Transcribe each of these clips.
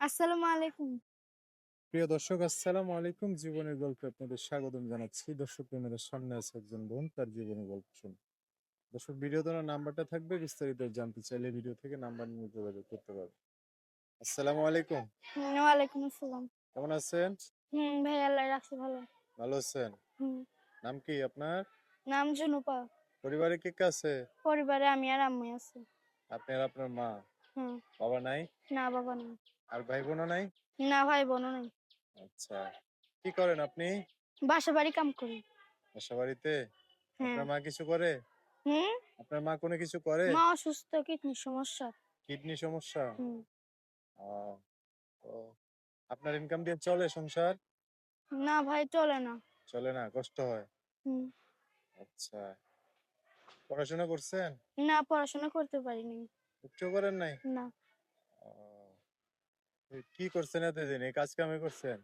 আসসালামু আলাইকুম। প্রিয় দর্শক আসসালামু আলাইকুম। জীবনের গল্পে আপনাদের স্বাগতম জানাচ্ছি। দর্শক আপনাদের সামনে আছে একজন বোন তার জীবনের গল্প শুন দর্শক ভিডিও তোলার নাম্বারটা থাকবে বিস্তারিত জানতে চাইলে ভিডিও থেকে নাম্বার নিয়ে যোগাযোগ করতে পারবে আসসালামু আলাইকুম। আসসালাম। কেমন আছেন? হুম ভাই আল্লাহ রাখছে ভালো। ভালো আছেন? হুম। নাম কি আপনার? নাম জুনুপা। পরিবারে কে কে আছে? পরিবারে আমি আর আম্মু আছি। আপনি আর আপনার মা? বাবা নাই? না বাবা না আর ভাই বোনও নাই? না ভাই বোনও নেই। আচ্ছা। কি করেন আপনি? বাসা বাড়ি কাম করি। বাসা বাড়িতে হ্যাঁ। আপনার মা কিছু করে? হুম? আপনার মা কোনো কিছু করে? মা অসুস্থ কিডনির সমস্যা। কিডনি সমস্যা? তো আপনার ইনকাম দিয়ে চলে সংসার? না ভাই চলে না। চলে না কষ্ট হয়। হুম। আচ্ছা। পড়াশোনা করছেন? না পড়াশোনা করতে পারিনি। উচ্চ করেন নাই? না। কি করছেন এতদিন? এই কাজ কামে করছেন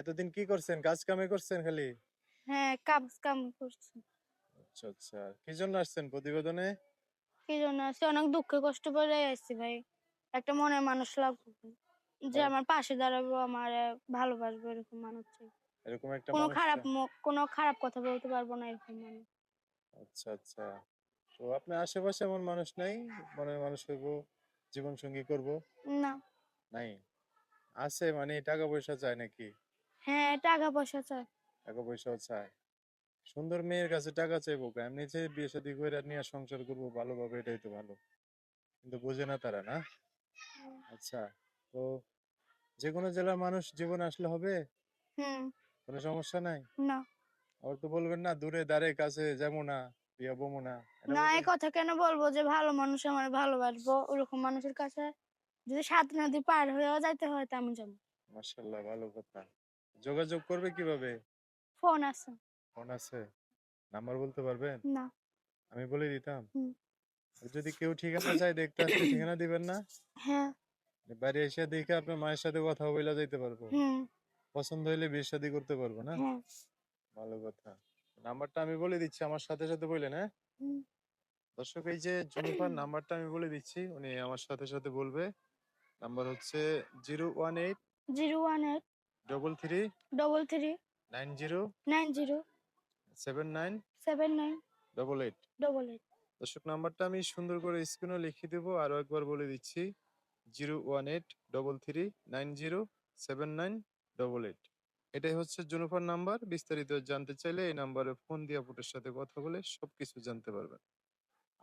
এতদিন কি করছেন? কাজ কামে করছেন খালি? হ্যাঁ কাজ কাম করছি। আচ্ছা আচ্ছা। কি জন্য আসছেন প্রতিবেদনে? কি জন্য আছি অনেক দুঃখে কষ্ট করে আসছি ভাই। একটা মনের মানুষ লাগবে। যে আমার পাশে দাঁড়াবো আমার ভালোবাসবে এরকম মানুষ চাই। এরকম একটা কোনো খারাপ কোনো খারাপ কথা বলতে পারব না এরকম মানুষ। আচ্ছা আচ্ছা। তো আপনার আশেপাশে এমন মানুষ নাই? মনের মানুষ হইব জীবন সঙ্গী করব? না। নাই? আছে মানে টাকা পয়সা চায় নাকি? হ্যাঁ টাকা পয়সা চাই টাকা পয়সাও চায়। সুন্দর মেয়ের কাছে টাকা চাইব? এমনি যে বিয়ে শাদী করে নিয়ে সংসার করব ভালোভাবে এটাই তো ভালো। কিন্তু বোঝে না তারা না? আচ্ছা তো যে কোনো জেলার মানুষ জীবনে আসলে হবে? হুম। কোনো সমস্যা নাই? না। আবার তো বলবেন না দূরে দাঁড়ে কাছে যাব না। বিয়া বমো না না এই কথা কেন বলব যে ভালো মানুষ আমার ভালোবাসবো? ওরকম মানুষের কাছে যদি সাত নদী পার হয়েও যাইতে হয় তা আমি যাব। মাশাল্লাহ ভালো কথা। যোগাযোগ করবে কীভাবে? ফোন আছে। ফোন আছে। নাম্বার বলতে পারবেন? না। আমি বলে দিতাম। যদি কেউ ঠিকানা চাই দেখতে আসলে ঠিকানা দিবেন না? হ্যাঁ। বাড়ি এসে দেখে আপনার মায়ের সাথে কথা বলে যাইতে পারব। হুম। পছন্দ হইলে বিয়ে শাদী করতে পারব না? হ্যাঁ। ভালো কথা। নাম্বারটা আমি বলে দিচ্ছি আমার সাথে সাথে বললেন হ্যাঁ? দর্শক এই যে জুনিফার নাম্বারটা আমি বলে দিচ্ছি উনি আমার সাথে সাথে বলবে। নাম্বার হচ্ছে zero one eight zero one eight double three double three nine zero nine zero seven nine seven nine double eight. Double eight. দর্শক নাম্বারটা আমি সুন্দর করে স্ক্রিনে লিখে দেবো আরও একবার বলে দিচ্ছি। Zero one eight double three nine zero seven nine double eight. এটাই হচ্ছে জুনুফার নাম্বার। বিস্তারিত জানতে চাইলে এই নাম্বারে ফোন দিয়ে আপুটের সাথে কথা বলে সবকিছু জানতে পারবেন।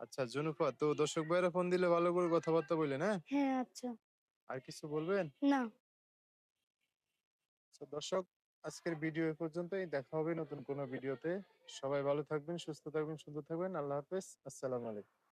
আচ্ছা জুনুফা তো দর্শক ভাইরা ফোন দিলে ভালো করে কথাবার্তা বললেন হ্যাঁ? হ্যাঁ আচ্ছা। আর কিছু বলবেন? না। তো দর্শক আজকের ভিডিও এ পর্যন্তই। দেখা হবে নতুন কোনো ভিডিওতে। সবাই ভালো থাকবেন সুস্থ থাকবেন সুন্দর থাকবেন। আল্লাহ হাফেজ। আসসালামু আলাইকুম।